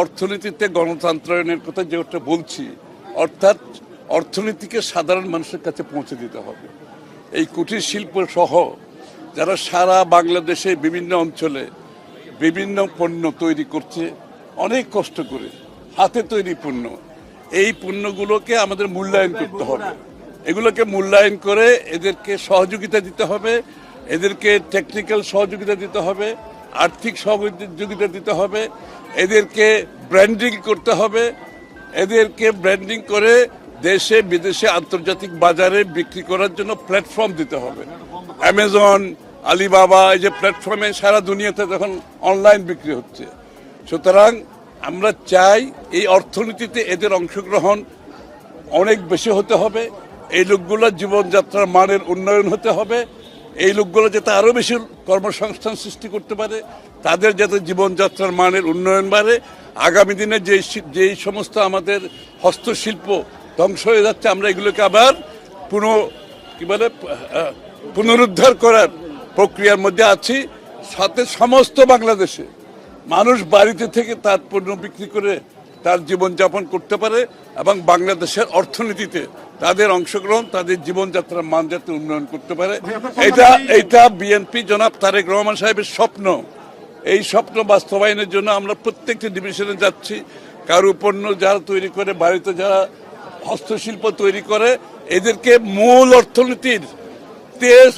অর্থনীতিতে গণতন্ত্রায়নের কথা যেটা বলছি, অর্থাৎ অর্থনীতিকে সাধারণ মানুষের কাছে পৌঁছে দিতে হবে। এই কুটির শিল্প সহ যারা সারা বাংলাদেশে বিভিন্ন অঞ্চলে বিভিন্ন পণ্য তৈরি করছে, অনেক কষ্ট করে হাতে তৈরি পণ্য, এই পণ্যগুলোকে আমাদের মূল্যায়ন করতে হবে। এগুলোকে মূল্যায়ন করে এদেরকে সহযোগিতা দিতে হবে, এদেরকে টেকনিক্যাল সহযোগিতা দিতে হবে আর্থিক সহযোগিতা দিতে হবে, এদেরকে ব্র্যান্ডিং করতে হবে, এদেরকে ব্র্যান্ডিং করে দেশে, বিদেশে আন্তর্জাতিক বাজারে বিক্রি করার জন্য প্ল্যাটফর্ম দিতে হবে। অ্যামাজন আলিবাবা এই যে প্ল্যাটফর্মে সারা দুনিয়াতে যখন অনলাইন বিক্রি হচ্ছে। সুতরাং আমরা চাই এই অর্থনীতিতে এদের অংশগ্রহণ অনেক বেশি হতে হবে, এই লোকগুলোর জীবনযাত্রার মানের উন্নয়ন হতে হবে এই লোকগুলো যাতে আরও বেশি কর্মসংস্থান সৃষ্টি করতে পারে, তাদের যাতে জীবনযাত্রার মানের উন্নয়ন বাড়ে। আগামী দিনে যে যেই সমস্ত আমাদের হস্তশিল্প ধ্বংস হয়ে যাচ্ছে, আমরা এগুলোকে আবার পুনঃ, কী বলে পুনরুদ্ধার করার প্রক্রিয়ার মধ্যে আছি। সাথে সমস্ত বাংলাদেশে মানুষ বাড়িতে থেকে তার পণ্য বিক্রি করে তার জীবনযাপন করতে পারে এবং বাংলাদেশের অর্থনীতিতে তাদের অংশগ্রহণ, তাদের জীবনযাত্রার মান যাতে উন্নয়ন করতে পারে। এটা এটা বিএনপি জনাব তারেক রহমান সাহেবের স্বপ্ন। এই স্বপ্ন বাস্তবায়নের জন্য আমরা প্রত্যেকটি ডিভিশনে যাচ্ছি। কারু পণ্য যারা তৈরি করে, বাড়িতে যারা হস্তশিল্প তৈরি করে, এদেরকে মূল অর্থনীতির তেজ,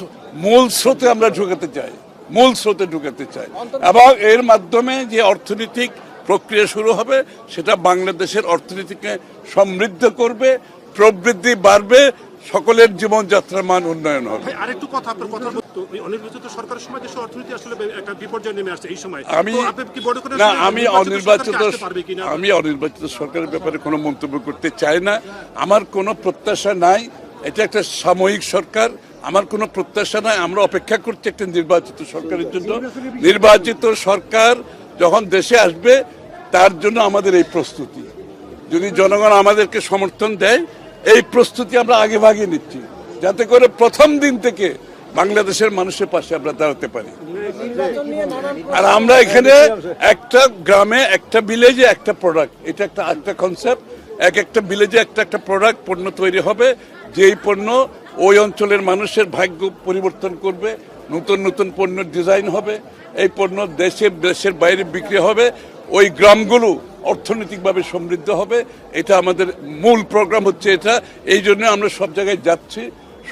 মূল স্রোতে আমরা ঢুকাতে চাই। মূল স্রোতে ঢুকাতে চাই। এবং এর মাধ্যমে যে অর্থনৈতিক প্রক্রিয়া শুরু হবে সেটা বাংলাদেশের অর্থনীতিকে সমৃদ্ধ করবে প্রবৃদ্ধি বাড়বে সকলের জীবনযাত্রার মান উন্নয়ন হবে। আরেকটু কথা আপনার কথা অনির্বাচিত সরকারের সময় দেশের অর্থনীতি আসলে একটা বিপর্যয় নেমে আসছে এই সময়। আমি তো আপনি কি করেন না আমি অনির্বাচিত? আমি অনির্বাচিত সরকারের ব্যাপারে কোনো মন্তব্য করতে চাই না। আমার কোনো প্রত্যাশা নাই। এটা একটা সাময়িক সরকার। আমার কোনো প্রত্যাশা নাই। আমরা অপেক্ষা করছি একটা নির্বাচিত সরকারের জন্য। নির্বাচিত সরকার যখন দেশে আসবে, তার জন্য আমাদের এই প্রস্তুতি। যদি জনগণ আমাদেরকে সমর্থন দেয়, এই প্রস্তুতি আমরা আগে ভাগে নিচ্ছি। যাতে করে প্রথম দিন থেকে বাংলাদেশের মানুষের পাশে আমরা দাঁড়াতে পারি। আর আমরা এখানে একটা গ্রামে, একটা ভিলেজে একটা প্রোডাক্ট এটা একটা একটা কনসেপ্ট এক একটা ভিলেজে একটা একটা প্রোডাক্ট পণ্য তৈরি হবে। যেই পণ্য ওই অঞ্চলের মানুষের ভাগ্য পরিবর্তন করবে, নতুন নতুন পণ্যের ডিজাইন হবে, এই পণ্য দেশে, দেশের বাইরে বিক্রি হবে, ওই গ্রামগুলো অর্থনৈতিকভাবে সমৃদ্ধ হবে, এটা আমাদের মূল প্রোগ্রাম হচ্ছে এটা, এই জন্য আমরা সব জায়গায় যাচ্ছি,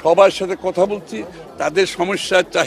সবার সাথে কথা বলছি, তাদের সমস্যা, চাহিদা